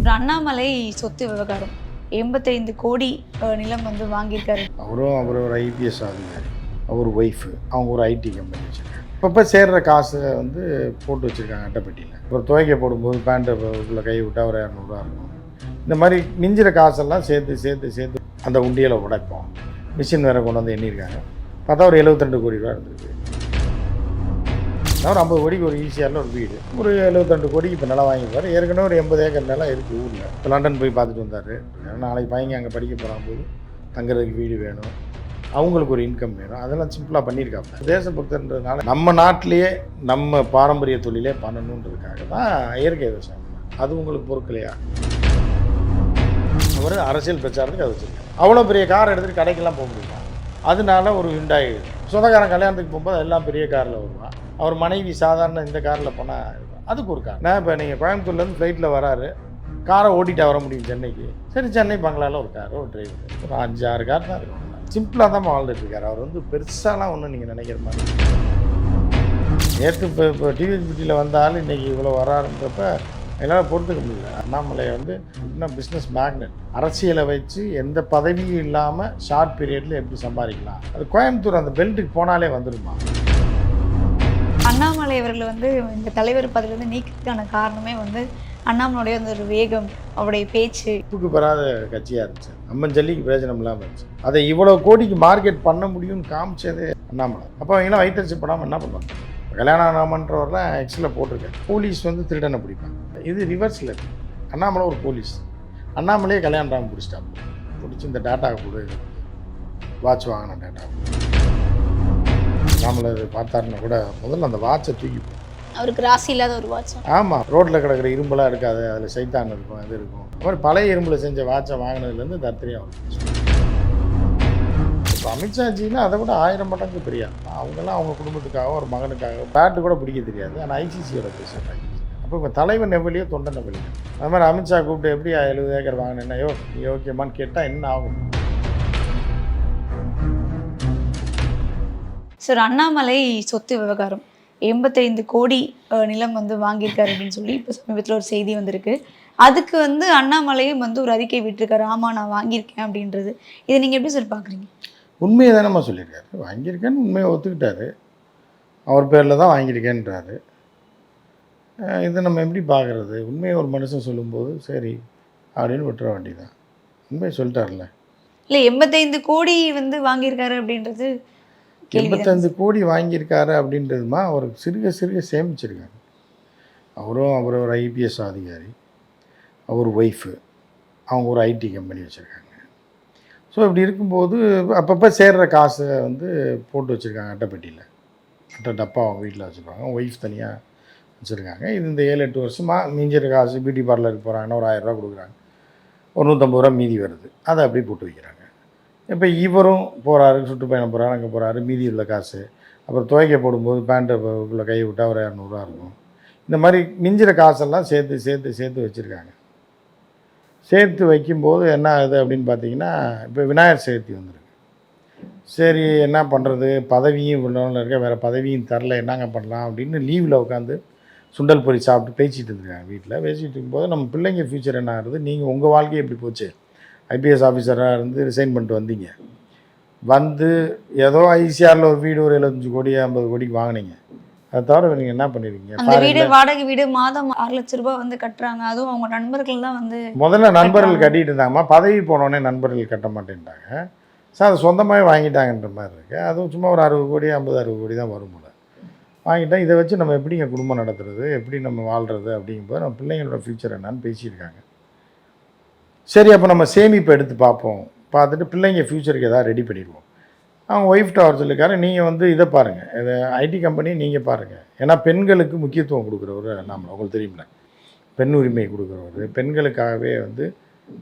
ஒரு அண்ணாமலை சொத்து விவகாரம். எண்பத்தைந்து கோடி நிலம் வந்து வாங்கியிருக்காரு. அவரும் அவர் ஒரு ஐபிஎஸ் அதிகாரி. அவர் ஒய்ஃபு அவங்க ஒரு ஐடி கம்பெனி வச்சுருக்காங்க. இப்போ சேர்ற காசை வந்து போட்டு வச்சுருக்காங்க அட்டைப்பெட்டியில். ஒரு துவைக்க போடும்போது பேண்ட்டை உள்ள கை விட்டால் ஒரு இரநூறுவா இருக்கும். இந்த மாதிரி மிஞ்சிற காசெல்லாம் சேர்த்து சேர்த்து சேர்த்து அந்த உண்டியலை உடைப்போம். மிஷின் வேறு கொண்டு வந்து எண்ணியிருக்காங்க. பார்த்தா ஒரு 72 கோடி ரூபா இருந்திருக்கு. ஒரு ஐம்பது கோடிக்கு ஒரு ஈஸியான ஒரு வீடு. ஒரு 72 கோடிக்கு இப்போ நிலம் வாங்கிப்பார் ஏற்கனவே ஒரு எண்பது ஏக்கர் நிலம் இருக்குது ஊரில். இப்போ லண்டன் போய் பார்த்துட்டு வந்தார். நாளைக்கு பையங்க அங்கே படிக்க போகிறான் போது தங்குறதுக்கு வீடு வேணும். அவங்களுக்கு ஒரு இன்கம் வேணும். அதெல்லாம் சிம்பிளாக பண்ணியிருக்காங்க தேசபக்தர்ன்றதுனால நம்ம நாட்டிலேயே நம்ம பாரம்பரிய தொழிலே பண்ணணுன்றதுக்காக தான் இயற்கை விவசாயம் அது உங்களுக்கு பொறுக்கலையா? அவர் அரசியல் பிரச்சாரத்துக்கு அது வச்சுருக்காங்க அவ்வளோ பெரிய கார் எடுத்துகிட்டு கடைக்கெல்லாம் போக முடியுமா? அதனால ஒரு ஹிண்டாய் சொந்தக்காரன் கல்யாணத்துக்கு போகும்போது எல்லாம் பெரிய காரில் வருவான். அவர் மனைவி சாதாரண இந்த காரில் போனால் அதுக்கு ஒரு கார் நான் இப்போ நீங்கள் கோயம்புத்தூர்லேருந்து ஃப்ளைட்டில் வராரு. காரை ஓட்டிட்டு வர முடியும் சென்னைக்கு. சரி சென்னை பங்களாவில் ஒரு கார் ஒரு டிரைவர் ஒரு அஞ்சு ஆறு கார் தான் இருக்கும் சிம்பிளாக தான் வாழ்ந்துட்டு இருக்காரு. அவர் வந்து பெருசாலாம் ஒன்றும் நீங்கள் நினைக்கிற மாதிரி நேற்று இப்போ இப்போ டிவிபிடியில் வந்தாலும் இன்றைக்கி இவ்வளோ வராருன்றப்ப என்னால் பொறுத்துக்க முடியல. அண்ணாமலை வந்து இன்னும் பிஸ்னஸ் மேக்னெட் அரசியலை வச்சு எந்த பதவியும் இல்லாமல் ஷார்ட் பீரியடில் எப்படி சம்பாதிக்கலாம்? அது கோயம்புத்தூர் அந்த பெல்ட்டுக்கு போனாலே வந்துடுமா அண்ணாமலை அவர்கள் வந்து இந்த தலைவர் பதவியிலிருந்து நீக்கிறதுக்கான காரணமே வந்து அண்ணாமலையுடைய அந்த ஒரு வேகம் அவருடைய பேச்சு. தூக்கு பெறாத கட்சியாக இருந்துச்சு. அம்மன் ஜல்லிக்கு பிரயோஜனம் இல்லாமல் இருந்துச்சு. அதை இவ்வளோ கோடிக்கு மார்க்கெட் பண்ண முடியும்னு காமிச்சது அண்ணாமலை. அப்போ அவங்களாம் வைத்தறிச்சு படாமல் என்ன பண்ணுவாங்க? கல்யாண ஆனாமன்றவரெலாம் எக்ஸில் போட்டிருக்கேன் போலீஸ் வந்து திருடனை பிடிப்பாங்க. இது ரிவர்ஸில் அண்ணாமலை ஒரு போலீஸ். அண்ணாமலையே கல்யாணம் ராம பிடிச்சிட்டாங்க பிடிச்சி இந்த டேட்டா கொடு. வாட்ச் வாங்கின டேட்டா அண்ணாமலை பார்த்தாருன்னா கூட முதல்ல அந்த வாட்சை தூக்கி. அவருக்கு ராசி இல்லாத ஒரு வாட்ச். ஆமாம் ரோட்டில் கிடக்கிற இரும்பெல்லாம் இருக்காது அதில் சைத்தான் இருக்கும் இது இருக்கும். அது மாதிரி பழைய இரும்பில் செஞ்ச வாட்சை வாங்கினதுலேருந்து தத்திரியாக வரும் இப்போ அமித்ஷாஜின்னா அதை விட ஆயிரம் மடங்கு பெரிய ஆள். அவங்கெல்லாம் அவங்க குடும்பத்துக்காக ஒரு மகனுக்காக பேட்டு கூட பிடிக்க தெரியாது. ஆனால் ஐசிசியோட பேசுகிறாங்க அப்போ இப்போ தலைவன் எவ்வளியோ தொண்டன் எவ்வளியோ அது மாதிரி அமித்ஷா கூப்பிட்டு எப்படி எழுபது ஏக்கர் வாங்கினேன்னா யோ நீ ஓகேமான்னு கேட்டால் என்ன ஆகும்? சார் அண்ணாமலை சொத்து விவகாரம். எண்பத்தைந்து கோடி நிலம் வந்து வாங்கியிருக்காரு அப்படின்னு சொல்லி இப்போ சமீபத்தில் ஒரு செய்தி வந்திருக்கு. அதுக்கு வந்து அண்ணாமலையும் வந்து ஒரு அறிக்கை விட்டிருக்காரு. ஆமாம் நான் வாங்கியிருக்கேன் அப்படின்றது. இதை நீங்கள் எப்படி சார் பார்க்குறீங்க உண்மையை தானேம்மா சொல்லியிருக்காரு. வாங்கியிருக்கேன்னு உண்மையை ஒத்துக்கிட்டாரு. அவர் பேரில் தான் வாங்கியிருக்கேன்றாரு. இதை நம்ம எப்படி பார்க்குறது உண்மையை ஒரு மனுஷன் சொல்லும்போது சரி அப்படின்னு விட்டுற வேண்டியதான் உண்மையை சொல்லிட்டார்ல இல்லை எண்பத்தைந்து கோடி வந்து வாங்கியிருக்காரு அப்படின்றது எண்பத்தஞ்சு கோடி வாங்கியிருக்காரு அப்படின்றதுமா அவர் சிறுக சிறுக சேமிச்சிருக்காரு. அவரும் அவர் ஒரு ஐபிஎஸ் அதிகாரி அவர் ஒய்ஃபு அவங்க ஒரு ஐடி கம்பெனி வச்சுருக்காங்க. ஸோ இப்படி இருக்கும்போது அப்பப்போ சேர்ற காசை வந்து போட்டு வச்சுருக்காங்க அட்டைப்பெட்டியில். அட்டை டப்பா அவங்க வீட்டில் வச்சுருப்பாங்க. ஒய்ஃப் தனியாக வச்சுருக்காங்க. இது இந்த ஏழு எட்டு வருஷமாக மிஞ்சிற காசு பியூட்டி பார்லருக்கு போகிறாங்கன்னா ஒரு ஆயிரரூவா கொடுக்குறாங்க. ஒரு நூற்றம்பது ரூபா மீதி வருது. அதை அப்படியே போட்டு வைக்கிறாங்க. இப்போ இவரும் போகிறாரு சுற்றுப்பயணம் போகிறாரு அங்கே போகிறாரு மீதி உள்ள காசு. அப்புறம் துவைக்க போடும்போது பேண்ட்டை கை விட்டால் ஒரு இரநூறுவா இருக்கும். இந்த மாதிரி மிஞ்சிற காசெல்லாம் சேர்த்து சேர்த்து சேர்த்து வச்சுருக்காங்க. சேர்த்து வைக்கும்போது என்ன ஆகுது அப்படின்னு பார்த்தீங்கன்னா இப்போ விநாயகர் சதுர்த்தி வந்துருக்கு. சரி என்ன பண்ணுறது? பதவியும் இவ்வளோ இருக்க? வேறு பதவியும் தரல என்னங்க பண்ணலாம் அப்படின்னு லீவில் உட்காந்து சுண்டல் பொறி சாப்பிட்டு பேசிகிட்டு இருந்திருக்காங்க வீட்டில். பேசிகிட்டு இருக்கும்போது நம்ம பிள்ளைங்க ஃப்யூச்சர் என்ன ஆகுது? நீங்கள் உங்கள் வாழ்க்கை எப்படி போச்சு. ஐபிஎஸ் ஆஃபீஸராக இருந்து ரிசைன் பண்ணிட்டு வந்தீங்க. வந்து ஏதோ ஐசிஆரில் ஒரு வீடு ஒரு எழுபத்தஞ்சு கோடி ஐம்பது கோடிக்கு வாங்கினீங்க. அதை தவிர நீங்கள் என்ன பண்ணிருக்கீங்க? அந்த வீடு வாடகை வீடு மாதம் ஆறு லட்ச ரூபாய் வந்து கட்டுறாங்க. அதுவும் அவங்க நண்பர்கள் தான் வந்து முதல்ல நண்பர்கள் கட்டிட்டு இருந்தாங்கம்மா. பதவி போனோடனே நண்பர்கள் கட்ட மாட்டேன்ட்டாங்க. சார் அது சொந்தமாகவே வாங்கிட்டாங்கன்ற மாதிரி இருக்கு. அதுவும் சும்மா ஒரு அறுபது கோடி ஐம்பது அறுபது கோடி தான் வரும் போல. வாங்கிட்டா இதை வச்சு நம்ம எப்படிங்க குடும்பம் நடத்துறது? எப்படி நம்ம வாழ்கிறது அப்படிங்கும்போது நம்ம பிள்ளைங்களோட ஃப்யூச்சர் என்னன்னு பேசியிருக்காங்க. சரி அப்போ நம்ம சேமிப்பு எடுத்து பார்ப்போம். பார்த்துட்டு பிள்ளைங்க ஃப்யூச்சருக்கு எதாவது ரெடி பண்ணிடுவோம். அவங்க ஒய்ஃப்ட்ட அவர் சொல்லியிருக்காரு நீங்கள் வந்து இதை பாருங்கள் இதை ஐடி கம்பெனி நீங்கள் பாருங்கள் ஏன்னா பெண்களுக்கு முக்கியத்துவம் கொடுக்குறவர் நாம் உங்களுக்கு தெரியுமில்ல பெண் உரிமை கொடுக்குறவர். பெண்களுக்காகவே வந்து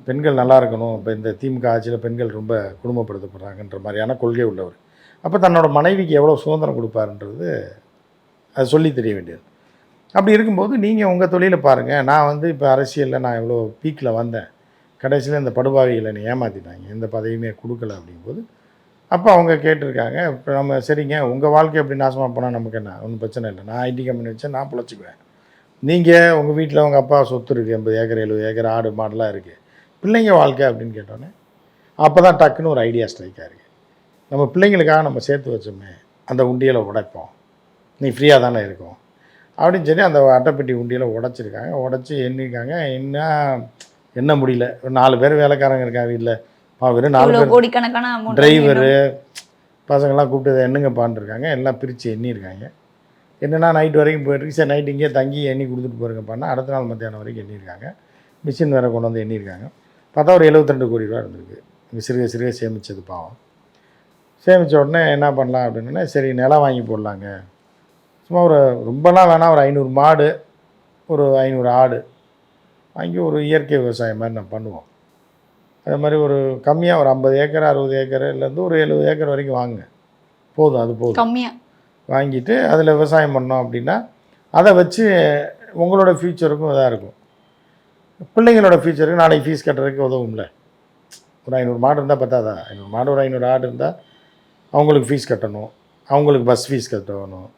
பெண்கள் நல்லா இருக்கணும். இப்போ இந்த திமுக ஆட்சியில் பெண்கள் ரொம்ப குடும்பப்படுத்தப்படுறாங்கன்ற மாதிரியான கொள்கை உள்ளவர். அப்போ தன்னோட மனைவிக்கு எவ்வளோ சுதந்திரம் கொடுப்பாருன்றது அது சொல்லி தெரிய வேண்டியது. அப்படி இருக்கும்போது நீங்கள் உங்கள் தொழிலை பாருங்கள் நான் வந்து இப்போ அரசியலில் நான் எவ்வளோ பீக்கில் வந்தேன். கடைசியில் இந்த படுபாவிகளை என்னை ஏமாற்றிட்டாங்க எந்த பதவியுமே கொடுக்கல அப்படிங்கும்போது அப்போ அவங்க கேட்டிருக்காங்க இப்போ நம்ம சரிங்க உங்கள் வாழ்க்கை எப்படி நாசமாக போனால் நமக்கு என்ன? ஒன்றும் பிரச்சனை இல்லை. நான் ஐடி கம்பெனி வச்சேன் நான் பிழைச்சிக்குவேன். நீங்கள் உங்கள் வீட்டில் உங்கள் அப்பா சொத்து இருக்குது எண்பது ஏக்கர் எழுபது ஏக்கர் ஆடு மாடெலாம் இருக்குது பிள்ளைங்க வாழ்க்கை அப்படின்னு கேட்டோன்னே அப்போ தான் டக்குன்னு ஒரு ஐடியா ஸ்ட்ரைக் இருக்குது நம்ம பிள்ளைங்களுக்காக நம்ம சேர்த்து வச்சோமே அந்த உண்டியலை உடைப்போம். நீ ஃப்ரீயாக தானே இருக்கும். அப்படின்னு சொல்லி அந்த அட்டைப்பெட்டி உண்டியில் உடச்சிருக்காங்க. உடச்சி எண்ணிருக்காங்க. என்ன என்ன முடியல? ஒரு நாலு பேர் வேலைக்காரங்க இருக்காங்க வீட்டில் பா வெறும் நாலு பேர் டிரைவரு பசங்கள்லாம் கூப்பிட்டு இதை எண்ணுங்கப்பான்னு இருக்காங்க எல்லாம் பிரித்து எண்ணியிருக்காங்க. என்னென்னா நைட் வரைக்கும் போயிருக்கு சரி நைட் இங்கேயே தங்கி எண்ணி கொடுத்துட்டு போயிருங்கப்பான்னா அடுத்த நாள் மத்தியானம் வரைக்கும் எண்ணியிருக்காங்க. மிஷின் வேறு கொண்டு வந்து எண்ணியிருக்காங்க. பார்த்தா ஒரு 72 கோடி ரூபா இருந்திருக்கு. சிறுக சிறுக சேமிச்சது பாவம். சேமித்த உடனே என்ன பண்ணலாம் அப்படின்னா சரி நிலம் வாங்கி போடலாங்க. சும்மா ஒரு ரொம்பலாம் வேணாம் ஒரு ஐநூறு மாடு ஒரு ஐநூறு ஆடு வாங்கி ஒரு இயற்கை விவசாயம் மாதிரி நம்ம பண்ணுவோம். அதே மாதிரி ஒரு கம்மியாக ஒரு ஐம்பது ஏக்கர் அறுபது ஏக்கர்லேருந்து ஒரு எழுபது ஏக்கர் வரைக்கும் வாங்குங்க. போதும் அது போதும். கம்மியா. வாங்கிட்டு அதில் விவசாயம் பண்ணோம் அப்படின்னா அதை வச்சு உங்களோட ஃப்யூச்சருக்கும் இதாக இருக்கும். பிள்ளைங்களோட ஃப்யூச்சருக்கு நாளைக்கு ஃபீஸ் கட்டுறதுக்கு உதவும்ல. ஒரு ஐநூறு மாடு இருந்தால் பத்தாதா? ஐநூறு மாடு ஒரு ஐநூறு ஆடு இருந்தால் அவங்களுக்கு ஃபீஸ் கட்டணும். அவங்களுக்கு பஸ் ஃபீஸ் கட்டணும்.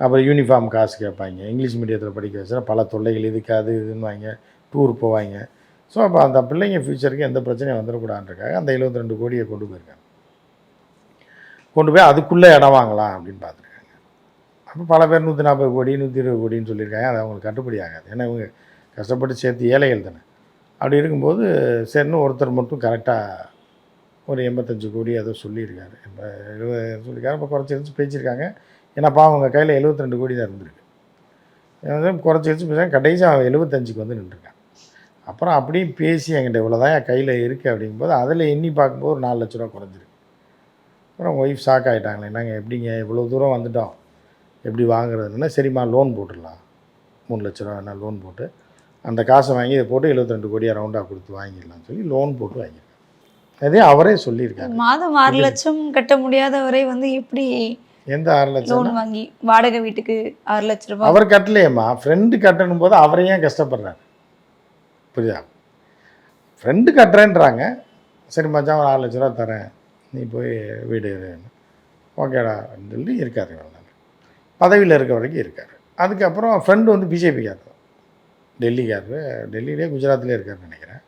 அப்புறம் யூனிஃபார்ம் காசு கேட்பாங்க. இங்கிலீஷ் மீடியத்தில் படிக்க வச்சுனா பல தொல்லைகள் இதுக்கு அது இதுன்னு வாங்க டூர் போவாங்க. ஸோ அப்போ அந்த பிள்ளைங்க ஃப்யூச்சருக்கு எந்த பிரச்சனையும் வந்துடக்கூடாதுன்றக்காக அந்த 72 ரெண்டு கோடியை கொண்டு போயிருக்காங்க. கொண்டு போய் அதுக்குள்ளே இடம் வாங்கலாம் அப்படின்னு பார்த்துருக்காங்க. அப்போ பல பேர் நூற்றி நாற்பது கோடி நூற்றி இருபது கோடின்னு சொல்லியிருக்காங்க. அது அவங்களுக்கு கட்டுப்படி ஆகாது. ஏன்னா இவங்க கஷ்டப்பட்டு சேர்த்து ஏழைகள் தானே. அப்படி இருக்கும்போது சரின்னு ஒருத்தர் மட்டும் கரெக்டாக ஒரு எண்பத்தஞ்சு கோடி ஏதோ சொல்லியிருக்காரு. இப்போ எழுபது சொல்லியிருக்காரு. இப்போ குறைச்சிருந்து பேசியிருக்காங்க. ஏன்னா பாவம் அவங்க கையில் 72 ரெண்டு கோடி தான் இருந்திருக்கு. வந்து குறைச்சி வச்சு பேசுகிறாங்க கடைசி அவன் எழுபத்தஞ்சுக்கு வந்து நின்றுருக்கான். அப்புறம் அப்படியே பேசி என்கிட்ட இவ்வளோ தான் என் கையில் இருக்குது அப்படிங்கும்போது அதில் எண்ணி பார்க்கும்போது ஒரு நாலு லட்ச ரூபா குறைஞ்சிருக்கு. அப்புறம் ஒய்ஃப் ஷாக் ஆகிட்டாங்களே நாங்கள் எப்படிங்க இவ்வளோ தூரம் வந்துட்டோம்? எப்படி வாங்குறதுன்னா? சரிம்மா லோன் போட்டுடலாம். மூணு லட்ச ரூபா வேணால் லோன் போட்டு அந்த காசை வாங்கி இதை போட்டு 72 ரெண்டு கோடியாக ரவுண்டாக கொடுத்து வாங்கிடலாம்னு சொல்லி லோன் போட்டு வாங்கியிருக்காங்க அதே அவரே சொல்லியிருக்காரு. மாதம் ஆறு லட்சம் கட்ட முடியாதவரை வந்து எப்படி எந்த ஆறு லட்சம் லோன் வாங்கி வாடகை வீட்டுக்கு ஆறு லட்ச ரூபாய். அவர் கட்டலையேம்மா. ஃப்ரெண்டு கட்டணும் போது அவரே ஏன் கஷ்டப்படுறாரு? புரியுதா? ஃப்ரெண்டு கட்டுறேன்றாங்க. சரி மச்சான் ஒரு ஆறு லட்ச ரூபா தரேன். நீ போய் வீடு ஓகேடா சொல்லி இருக்காரு இவ்வளவு நாள் பதவியில் இருக்க வரைக்கும் இருக்கார். அதுக்கப்புறம் ஃப்ரெண்டு வந்து பிஜேபிக்காரர் டெல்லிக்காரரு டெல்லியிலே குஜராத்லேயே இருக்காருன்னு நினைக்கிறேன்.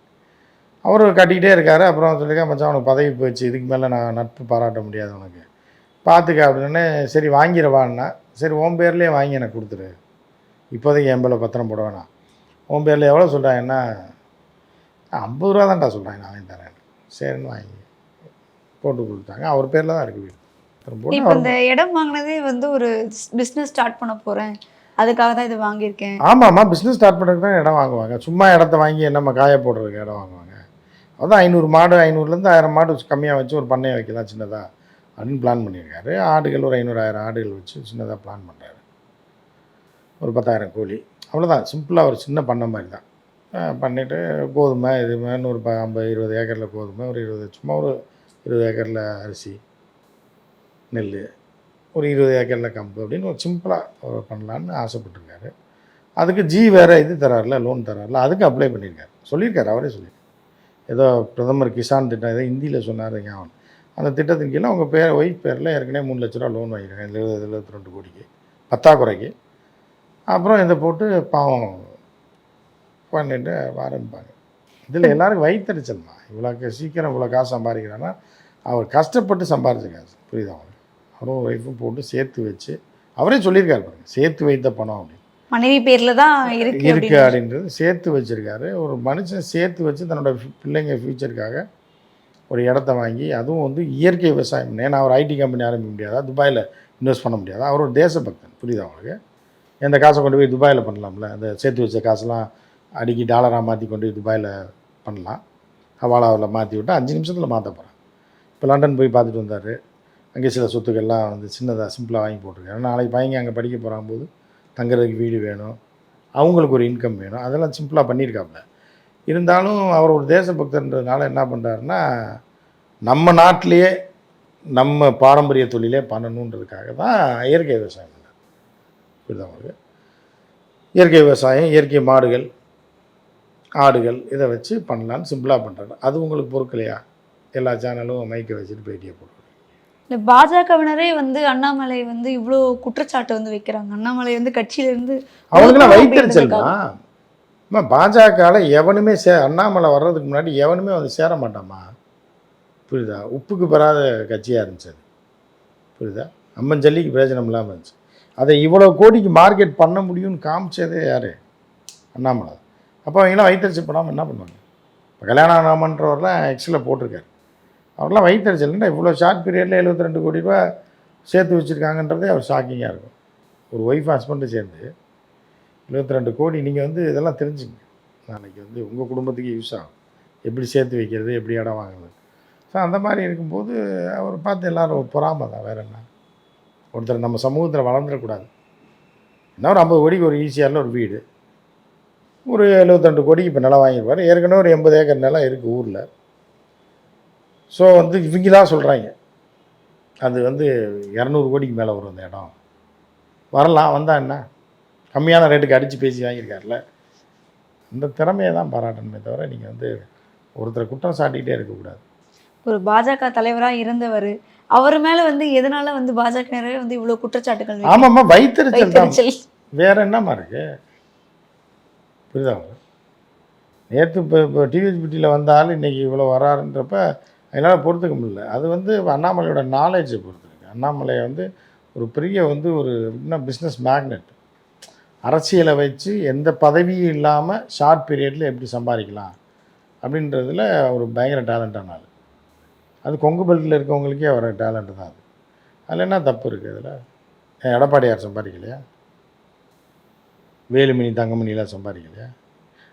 அவர் கட்டிக்கிட்டே இருக்காரு. அப்புறம் சொல்லியிருக்கேன் மச்சான் உனக்கு பதவி போயிடுச்சு இதுக்கு மேலே நான் நட்பு பாராட்ட முடியாது உனக்கு. பார்த்துக்க அப்படின்னு. சரி வாங்கிடுவான்னா சரி உன் பேர்லேயே வாங்கி எனக்கு கொடுத்துரு இப்போதைக்கு என் பேரில் பத்திரம் போட வேணாம். உன் பேரில் எவ்வளோ சொல்கிறாங்கன்னா ஐம்பது ரூபா தான்டா சொல்கிறாங்க நான் வாங்கி தரேன் சரின்னு வாங்கி போட்டு கொடுத்தாங்க. அவர் பேரில் தான் இருக்குது வீடு. இப்போ இந்த இடம் வாங்கினதே வந்து ஒரு பிசினஸ் ஸ்டார்ட் பண்ண போறேன். அதுக்காக தான் இது வாங்கியிருக்கேன். ஆமாம்மா பிஸ்னஸ் ஸ்டார்ட் பண்ணுறதுக்கு தான் இடம் வாங்குவாங்க. சும்மா இடத்த வாங்கி என்னம்மா காய போடுறதுக்கு இடம் வாங்குவாங்க. அதான் ஐநூறு மாடு ஐநூறுலேருந்து ஆயிரம் மாடு கம்மியாக வச்சு ஒரு பண்ணையை வைக்கலாம் சின்னதாக அப்படின்னு பிளான் பண்ணியிருக்காரு. ஆடுகள் ஒரு ஐநூறாயிரம் ஆடுகள் வச்சு சின்னதாக பிளான் பண்ணுறாரு ஒரு பத்தாயிரம் கோழி. அவ்வளோதான் சிம்பிளாக ஒரு சின்ன பண்ண மாதிரி தான். பண்ணிவிட்டு கோதுமை இது மாதிரி ஒரு ப ஐம்பது இருபது ஏக்கரில் கோதுமை ஒரு இருபது சும்மா ஒரு இருபது ஏக்கரில் அரிசி நெல் ஒரு இருபது ஏக்கரில் கம்பு அப்படின்னு ஒரு சிம்பிளாக பண்ணலான்னு ஆசைப்பட்டிருக்காரு. அதுக்கு ஜி வேறு இது தராருல லோன் தராருல அதுக்கு அப்ளை பண்ணியிருக்காரு. சொல்லியிருக்காரு அவரே சொல்லியிருக்காரு. ஏதோ பிரதமர் கிசான் திட்டம் ஏதோ ஹிந்தியில் சொன்னார் ஞாபகம் அந்த திட்டத்தின் கீழே அவங்க பேர் ஒய்ஃப் பேரில் ஏற்கனவே மூணு லட்ச ரூபா லோன் வாங்கியிருக்காங்க. எழுபது எழுபத்தி ரெண்டு கோடிக்கு. பத்தாக்குறைக்கு. அப்புறம் இதை போட்டு பாவம் பண்ணிட்டு ஆரம்பிப்பாங்க. இதில் எல்லாருக்கும் வயிற்றுச்சல்மா இவ்வளோ சீக்கிரம் இவ்வளோ காசு சம்பாதிக்கிறான்னா அவர் கஷ்டப்பட்டு சம்பாரிச்ச காசு. புரியுதா அவங்களுக்கு அவரும் ஒய்ஃபும் போட்டு சேர்த்து வச்சு அவரே சொல்லியிருக்காரு பாருங்க சேர்த்து வைத்த பணம் அப்படின்னு. மனைவி பேர்ல தான் இருக்கு இருக்கு அப்படின்றது. சேர்த்து வச்சிருக்காரு. ஒரு மனுஷன் சேர்த்து வச்சு தன்னோட பிள்ளைங்க ஃப்யூச்சருக்காக ஒரு இடத்த வாங்கி அதுவும் வந்து இயற்கை விவசாயம். ஏன்னா அவர் ஐடி கம்பெனி ஆரம்பிக்க முடியாதா? துபாயில் இன்வெஸ்ட் பண்ண முடியாதா? அவர் ஒரு தேசபக்தன் புரியுதா அவங்களுக்கு எந்த காசை கொண்டு போய் துபாயில் பண்ணலாம்ல? அந்த சேர்த்து வச்ச காசெல்லாம் அடிக்கி டாலராக மாற்றி கொண்டு போய் துபாயில் பண்ணலாம். ஹவாலாவில் மாற்றி விட்டு அஞ்சு நிமிஷத்தில் மாற்ற போகிறான் இப்போ லண்டன் போய் பார்த்துட்டு வந்தார். அங்கே சில சொத்துக்கள்லாம் வந்து சின்னதாக சிம்பிளாக வாங்கி போட்டிருக்காரு. நாளைக்கு பையங்க அங்கே படிக்க போகிறாங்க போது தங்குறதுக்கு வீடு வேணும். அவங்களுக்கு ஒரு இன்கம் வேணும். அதெல்லாம் சிம்பிளாக பண்ணியிருக்காப்புல. இருந்தாலும் அவர் ஒரு தேசபக்தன்றதுனால என்ன பண்ணுறாருன்னா நம்ம நாட்டிலேயே நம்ம பாரம்பரிய தொழிலே பண்ணணுன்றதுக்காக தான் இயற்கை விவசாயம் பண்ணார். புரியுதா உங்களுக்கு? இயற்கை விவசாயம் இயற்கை மாடுகள் ஆடுகள் இதை வச்சு பண்ணலான்னு சிம்பிளாக பண்ணுறாரு அது உங்களுக்கு பொறுக்கலையா? எல்லா சேனலும் மைக்கை வச்சுட்டு பேட்டியை போடுறாரு இந்த பாஜகவினரே வந்து அண்ணாமலை வந்து இவ்வளோ குற்றச்சாட்டு வந்து வைக்கிறாங்க. அண்ணாமலை வந்து கட்சியில இருந்து அவங்களுக்குலாம் வைத்தறிச்சல்மா அப்படின்றதுக்காக. அம்மா பாஜகவில் எவனுமே சே அண்ணாமலை வர்றதுக்கு முன்னாடி எவனுமே வந்து சேர மாட்டாம்மா. புரியுதா? உப்புக்கு பெறாத கட்சியாக இருந்துச்சு அது. புரியுதா? அம்மன் ஜல்லிக்கு பிரயோஜனம் இல்லாமல் இருந்துச்சு. அதை இவ்வளோ கோடிக்கு மார்க்கெட் பண்ண முடியும்னு காமிச்சதே யார்? அண்ணாமலை. அப்போ அவங்களாம் வைத்தறிச்சல் பண்ணாமல் என்ன பண்ணுவாங்க? இப்போ கல்யாணம் ராமன்றவரெலாம் எக்ஸில் போட்டிருக்காரு. அவரெல்லாம் வைத்தறிச்சல்னா இவ்வளோ ஷார்ட் பீரியடில் 72 ரெண்டு கோடி ரூபா சேர்த்து வச்சுருக்காங்கன்றதே அவர் ஷாக்கிங்காக இருக்கும். ஒரு ஒய்ஃப் ஹஸ்பண்டு சேர்ந்து 72 ரெண்டு கோடி நீங்கள் வந்து இதெல்லாம் தெரிஞ்சுங்க. நாளைக்கு வந்து உங்கள் குடும்பத்துக்கு யூஸ் ஆகும். எப்படி சேர்த்து வைக்கிறது எப்படி இடம் வாங்குறது. ஸோ அந்த மாதிரி இருக்கும்போது அவர் பார்த்து எல்லாரும் பொறாமல் பொறாமை தான். வேறு என்ன? ஒருத்தர் நம்ம சமூகத்தில் வளர்ந்துடக்கூடாது. என்ன ஒரு ஐம்பது கோடிக்கு ஒரு ஈஸியான ஒரு வீடு. ஒரு 72 கோடிக்கு இப்போ நிலம் வாங்கியிருப்பார். ஏற்கனவே ஒரு எண்பது ஏக்கர் நிலம் இருக்குது ஊரில். ஸோ வந்து இவங்களாம் சொல்கிறாங்க அது வந்து இரநூறு கோடிக்கு மேலே வரும் அந்த இடம். வரலாம் வந்தால் என்ன? கம்மியான ரேட்டுக்கு அடித்து பேசி வாங்கியிருக்காருல. இந்த திறமையை தான் பாராட்டணுமே தவிர நீங்கள் வந்து ஒருத்தரை குற்றம் சாட்டிக்கிட்டே இருக்கக்கூடாது. ஒரு பாஜக தலைவரா இருந்தவர் அவர் மேல வந்து எதனால வந்து பாஜகவினரே வந்து இவ்வளவு குற்றச்சாட்டுகள் வைக்கிறாங்க? ஆமாம்மா வைத்தறிச்சல் தான். வேற என்னம்மா இருக்கு? புரியுதா? நேற்று இப்போ இப்போ டிவிஎஸ்பிட்டியில் வந்தாலும் இன்னைக்கு இவ்வளோ வராருன்றப்ப என்னால் பொறுத்துக்க முடியல. அது வந்து அண்ணாமலையோட நாலேஜை பொறுத்துருக்கு அண்ணாமலை வந்து ஒரு பெரிய வந்து ஒரு என்ன பிஸ்னஸ் மேக்னெட் அரசியலை வச்சு எந்த பதவியும் இல்லாமல் ஷார்ட் பீரியடில் எப்படி சம்பாதிக்கலாம் அப்படின்றதுல ஒரு பயங்கர டேலண்டான ஆள். அது கொங்கு பெல்ட்டில் இருக்கவங்களுக்கே வர டேலண்ட் தான் அது. அதில் என்ன தப்பு இருக்குது அதில் எடப்பாடியார் சம்பாதிக்கலையா? வேலுமணி தங்கமணிலாம் சம்பாதிக்கலையா?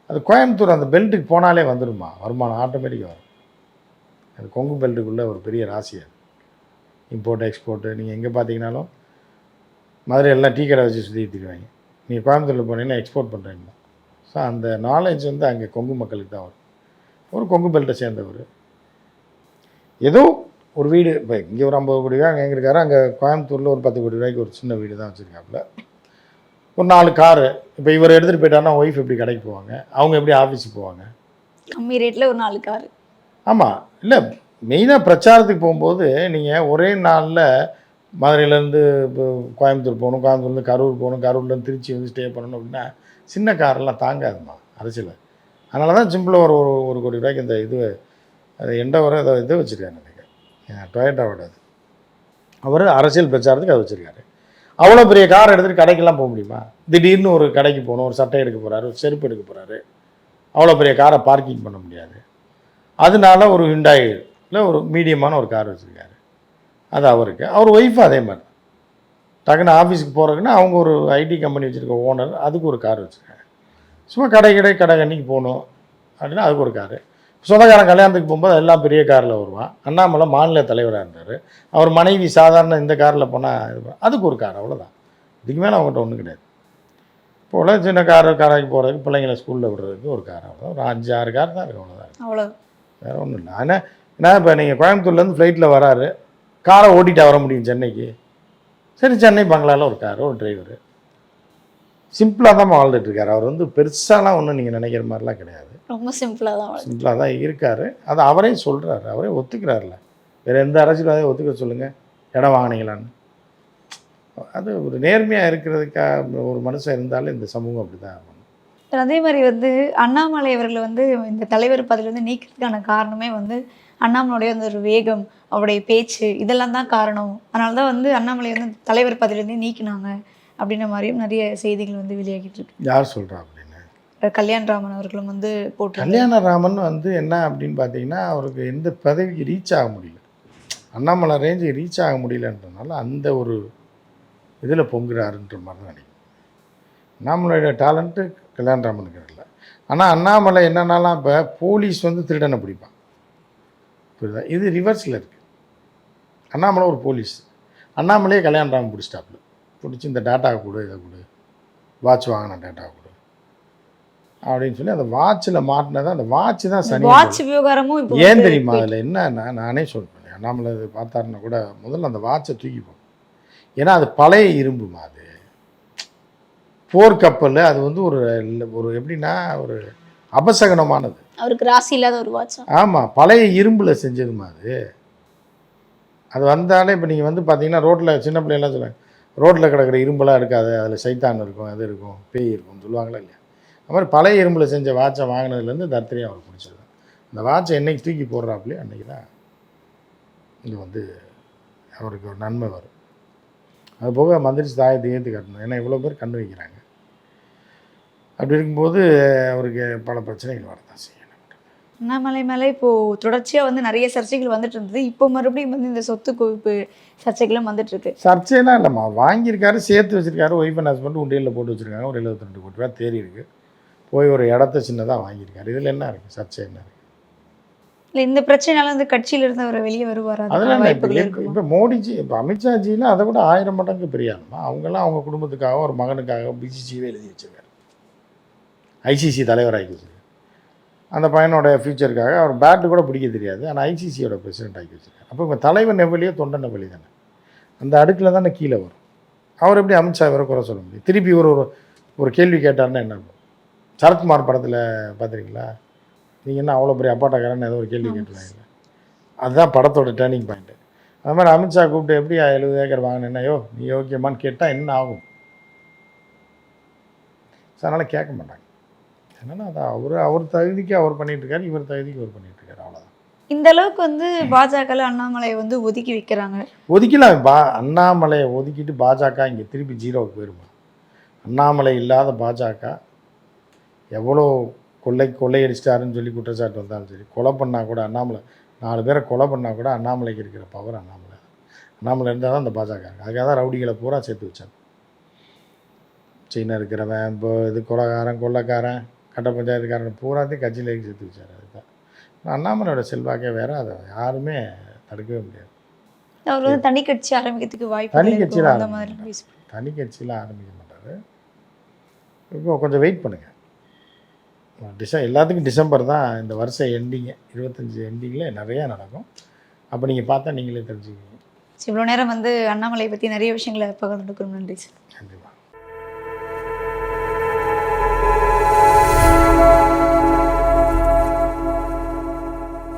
அது கோயம்புத்தூர் அந்த பெல்ட்டுக்கு போனாலே வந்துடுமா வருமானம் ஆட்டோமேட்டிக்காக வரும். அது கொங்கு பெல்ட்டுக்குள்ளே ஒரு பெரிய ராசி அது. இம்போர்ட் எக்ஸ்போர்ட்டு நீங்கள் எங்கே பார்த்தீங்கனாலும் மதுரை எல்லாம் டீ கடை வச்சு சுற்றி எடுத்துக்குவாங்க நீங்கள் கோயம்புத்தூரில் போனீங்கன்னா எக்ஸ்போர்ட் பண்ணுறீங்க ஸோ அந்த நாலேஜ் வந்து அங்கே கொங்கு மக்களுக்கு தான் வரும். ஒரு கொங்கு பெல்ட்டை சேர்ந்தவர். ஏதோ ஒரு வீடு இப்போ இங்கே ஒரு ஐம்பது கோடி ரூபா அங்கே எங்கே இருக்காரு அங்கே கோயம்புத்தூரில் ஒரு பத்து கோடி ரூபாய்க்கு ஒரு சின்ன வீடு தான் வச்சுருக்காப்புல. ஒரு நாலு காரு இப்போ இவர் எடுத்துகிட்டு போயிட்டாருன்னா ஒய்ஃப் எப்படி கடைக்கு போவாங்க? அவங்க எப்படி ஆஃபீஸுக்கு போவாங்க? கம்மி ரேட்ல ஒரு நாலு காரு ஆமாம் இல்லை மெயினாக பிரச்சாரத்துக்கு போகும்போது நீங்கள் ஒரே நாளில் மதுரையிலேருந்து இப்போ கோயம்புத்தூர் போகணும் கோயம்புத்தூர்லேருந்து கரூர் போகணும் கரூர்லேருந்து திருச்சி வந்து ஸ்டே பண்ணணும் அப்படின்னா சின்ன காரெல்லாம் தாங்காதுமா அரசியல். அதனால தான் சிம்பிளாக ஒரு ஒரு கோடி ரூபாய்க்கு இந்த இது அது எண்ட வர இதை இது வச்சுருக்காரு நினைக்கிறேன் டொயேட்டாவோட அது. அவர் அரசியல் பிரச்சாரத்துக்கு அதை வச்சுருக்காரு. அவ்வளோ பெரிய கார் எடுத்துகிட்டு கடைக்கெல்லாம் போக முடியுமா? திடீர்னு ஒரு கடைக்கு போகணும் ஒரு சட்டை எடுக்க போகிறாரு ஒரு செருப்பு எடுக்க போகிறாரு அவ்வளோ பெரிய காரை பார்க்கிங் பண்ண முடியாது. அதனால ஒரு ஹிண்டாயில் ஒரு மீடியமான ஒரு கார் வச்சுருக்காரு. அது அவருக்கு. அவர் ஒய்ஃபு அதே மாதிரி. டக்குன்னு ஆஃபீஸுக்கு போகிறதுக்குன்னா அவங்க ஒரு ஐடி கம்பெனி வச்சுருக்க ஓனர் அதுக்கு ஒரு கார் வச்சுருக்காங்க சும்மா கடை கடை கடை கண்ணிக்கு போகணும் அப்படின்னா அதுக்கு ஒரு காரு சொந்தக்காரன் கல்யாணத்துக்கு போகும்போது எல்லாம் பெரிய காரில் வருவான். அண்ணாமலை மாநில தலைவராக இருந்தார். அவர் மனைவி சாதாரண இந்த காரில் போனால் அதுக்கு ஒரு கார் அவ்வளோதான் இதுக்கு மேலே அவங்ககிட்ட ஒன்றும் கிடையாது. போல் சின்ன கார் கடைக்கு போகிறதுக்கு பிள்ளைங்களை ஸ்கூலில் விடுறதுக்கு ஒரு கார் அவ்வளோதான் ஒரு அஞ்சு ஆறு கார் தான் இருக்கு அவ்வளோதான் வேறு ஒன்றும் இல்லை. ஆனால் நான் இப்போ நீங்கள் கோயம்புத்தூர்லேருந்து ஃப்ளைட்டில் வராரு. காரை ஓட்டிட்டா வர முடியும் சென்னைக்கு. சரி சென்னை பங்களாவில் ஒரு கார் ஒரு டிரைவர் சிம்பிளாக தான் வாழ்ந்துட்டு இருக்காரு. அவர் வந்து பெருசாலாம் ஒன்றும் நீங்கள் நினைக்கிற மாதிரிலாம் கிடையாது. ரொம்ப சிம்பிளா தான். சிம்பிளாக தான் இருக்கார். அதை அவரே சொல்கிறாரு அவரே ஒத்துக்கிறாருல. வேறு எந்த அரசியல்வாதியும் ஒத்துக்க சொல்லுங்கள் இடம் வாங்கினீங்களான்னு. அது ஒரு நேர்மையாக இருக்கிறதுக்காக ஒரு மனுஷன் இருந்தாலும் இந்த சமூகம் அப்படி தான் அதே மாதிரி வந்து அண்ணாமலை அவர்களை வந்து இந்த தலைவர் பதவியில வந்து நீக்கிறதுக்கான காரணமே வந்து அண்ணாமலையுடைய அந்த ஒரு வேகம் அவருடைய பேச்சு இதெல்லாம் தான் காரணம். அதனால தான் வந்து அண்ணாமலை வந்து தலைவர் பதவியிலேருந்து நீக்கினாங்க அப்படின்ற மாதிரியும் நிறைய செய்திகள் வந்து வெளியாகிட்டு இருக்கு. யார் சொல்கிறா அப்படின்னு? கல்யாண்ராமன் அவர்களும் வந்து போட்டு கல்யாணராமன் வந்து என்ன அப்படின்னு பார்த்தீங்கன்னா அவருக்கு எந்த பதவிக்கு ரீச் ஆக முடியல. அண்ணாமலை ரேஞ்சுக்கு ரீச் ஆக முடியலன்றனால அந்த ஒரு இதில் பொங்குறாருன்ற மாதிரி தான் நினைக்கிறேன். அண்ணாமலையோட டேலண்ட்டு கல்யாணராமனுக்கு இல்லை ஆனால் அண்ணாமலை என்னன்னாலாம் இப்போ போலீஸ் வந்து திருடனை பிடிப்பான். புரியுதா? இது ரிவர்ஸில் இருக்குது அண்ணாமலை ஒரு போலீஸ் அண்ணாமலையே கல்யாணராமன் பிடிச்சிட்டாப்புல. பிடிச்சி இந்த டேட்டா கொடு இதை கொடு. வாட்ச் வாங்கின டேட்டா கொடு. அப்படின்னு சொல்லி அந்த வாட்சில் மாட்டினது அந்த வாட்ச் தான் சனி வாட்ச் விவகாரமும் ஏன் தெரியுமா அதில் என்னன்னா நானே சொல்றேன். அண்ணாமலை இது பார்த்தாருன்னா கூட முதல்ல அந்த வாட்சை தூக்கி போடும் ஏன்னா அது பழைய இரும்புமா அது போர் கப்பல் அது வந்து ஒரு ஒரு எப்படின்னா ஒரு அபசகனமானது. அவருக்கு ராசி இல்லாத ஒரு வாட்ச் ஆமாம் பழைய இரும்பில் செஞ்சதுமா அது. அது வந்தாலே இப்போ நீங்கள் வந்து பார்த்தீங்கன்னா ரோட்டில் சின்ன பிள்ளைலாம் சொல்லுவாங்க ரோட்டில் கிடக்கிற இரும்பெல்லாம் இருக்காது அதில் சைத்தான் இருக்கும் அது இருக்கும் பேய் இருக்கும்னு சொல்லுவாங்களா இல்லையா? அது மாதிரி பழைய இரும்பில் செஞ்ச வாட்சை வாங்கினதுலேருந்து தர்த்தரியம் அவருக்கு பிடிச்சது அந்த வாட்சை என்னைக்கு தூக்கி போடுறாப்புலையே அன்றைக்கி தான் இது வந்து அவருக்கு ஒரு நன்மை வரும். அது போக மந்திரிச்சு தாயத்தை ஏற்றி காட்டணும். ஏன்னா இவ்வளோ பேர் கண்டு வைக்கிறாங்க. அப்படி இருக்கும்போது அவருக்கு பல பிரச்சனைகள் வரதான் செய்யும். அண்ணாமலை மேலே இப்போ தொடர்ச்சியா வந்து நிறைய சர்ச்சைகள் வந்துட்டு இருந்தது. இப்போ மறுபடியும் வந்து இந்த சொத்து குவிப்பு சர்ச்சைகளும் வந்துட்டு இருக்கு சர்ச்சைலாம் இல்லைம்மா. வாங்கியிருக்காரு சேர்த்து வச்சிருக்காரு ஒய்ஃப் அண்ட் ஹஸ்பண்ட் உண்டியலில் போட்டு வச்சிருக்காங்க. ஒரு 72 ரெண்டு கோடி ரூபா தேறி இருக்கு. போய் ஒரு இடத்த சின்னதாக வாங்கியிருக்காரு. இதில் என்ன இருக்குது சர்ச்சை என்ன இருக்குது இல்ல இந்த பிரச்சனையால வந்து கட்சியில இருந்து அவர் வெளியே வருவாரா? அதெல்லாம் இப்போ இப்போ மோடிஜி இப்போ அமித்ஷாஜிலாம் அதை விட ஆயிரம் மடங்கு பெரிய ஆளுமா? அவங்கெல்லாம் அவங்க குடும்பத்துக்காக ஒரு மகனுக்காக பிசிசிவே எழுதி வச்சிருக்காரு. ஐசிசி தலைவராகி வச்சிருக்காரு. அந்த பையனோட ஃபியூச்சருக்காக அவர் பேட்டு கூட பிடிக்க தெரியாது. ஆனால் ஐசிசியோட பிரசிடென்ட் ஆக்கி வச்சிருக்காரு. அப்போ இப்போ தலைவன் நெவலியோ தொண்டை நெவலி தானே. அந்த அடுக்கில் தானே கீழே வரும். அவர் எப்படி அமித்ஷா வரை குறை சொல்ல முடியும்? திருப்பி ஒரு ஒரு கேள்வி கேட்டாருன்னா என்ன? சரத்குமார் படத்தில் பார்த்துருக்கீங்களா நீங்கள் என்ன அவ்வளோ பெரிய அப்பாட்டக்காரன்னு ஏதோ ஒரு கேள்வி. கேட்டுருவாங்க அதுதான் படத்தோட டேர்னிங் பாயிண்ட்டு அது மாதிரி அமித்ஷா கூப்பிட்டு எப்படி எழுபது ஏக்கர் வாங்கினேன்னா யோ நீ ஓகேமான்னு கேட்டால் என்ன ஆகும்? ஸோ அதனால் கேட்க மாட்டாங்க. என்னன்னா அது அவர் அவர் தகுதிக்கு அவர் பண்ணிட்டு இருக்காரு இவர் தகுதிக்கு அவர் பண்ணிட்டு இருக்காரு அவ்வளோதான் இந்த அளவுக்கு வந்து பாஜக அண்ணாமலையை வந்து ஒதுக்கி வைக்கிறாங்க. ஒதுக்கலாம் பா அண்ணாமலையை ஒதுக்கிட்டு பாஜக இங்கே திருப்பி ஜீரோவுக்கு போயிருமா? அண்ணாமலை இல்லாத பாஜக எவ்வளோ கொள்ளை கொள்ளையடிச்சிட்டாருன்னு சொல்லி குற்றச்சாட்டு வந்தாலும் சரி கொலை பண்ணால் கூட அண்ணாமலை நாலு பேரை கொலை பண்ணால் கூட அண்ணாமலைக்கு இருக்கிற பவர் அண்ணாமலை அண்ணாமலை இருந்தால் தான் இந்த பாஜக அதுக்காக தான் ரவுடிகளை பூரா சேர்த்து வச்சாங்க. சீனா இருக்கிறவன் இப்போ இது கொலைகாரன் கொள்ளைக்காரன். கட்ட பஞ்சாயத்துக்காரன் பூராத்தையும் கட்சியிலேயே சேர்த்து வச்சார் அதுதான். அண்ணாமலையோட செல்வாக்கே வேற அதை யாருமே தடுக்கவே முடியாது. அவர் வந்து தனி கட்சி ஆரம்பிக்கிறதுக்கு வாய்ப்பு தனி கட்சியில ஆரம்பிக்க தனி கட்சியில் ஆரம்பிக்க மாட்டார். இப்போ கொஞ்சம் வெயிட் பண்ணுங்கள் டிச எல்லாத்துக்கும் டிசம்பர் தான் இந்த வருஷம் எண்டிங்கு இருபத்தஞ்சி எண்டிங்கில் நிறையா நடக்கும். அப்போ நீங்கள் பார்த்தா நீங்களே தெரிஞ்சுக்குவீங்க. இவ்வளோ நேரம் வந்து அண்ணாமலை பத்தி நிறைய விஷயங்களை பகிர்ந்துக்கணும். நன்றி சார். கண்டிப்பாக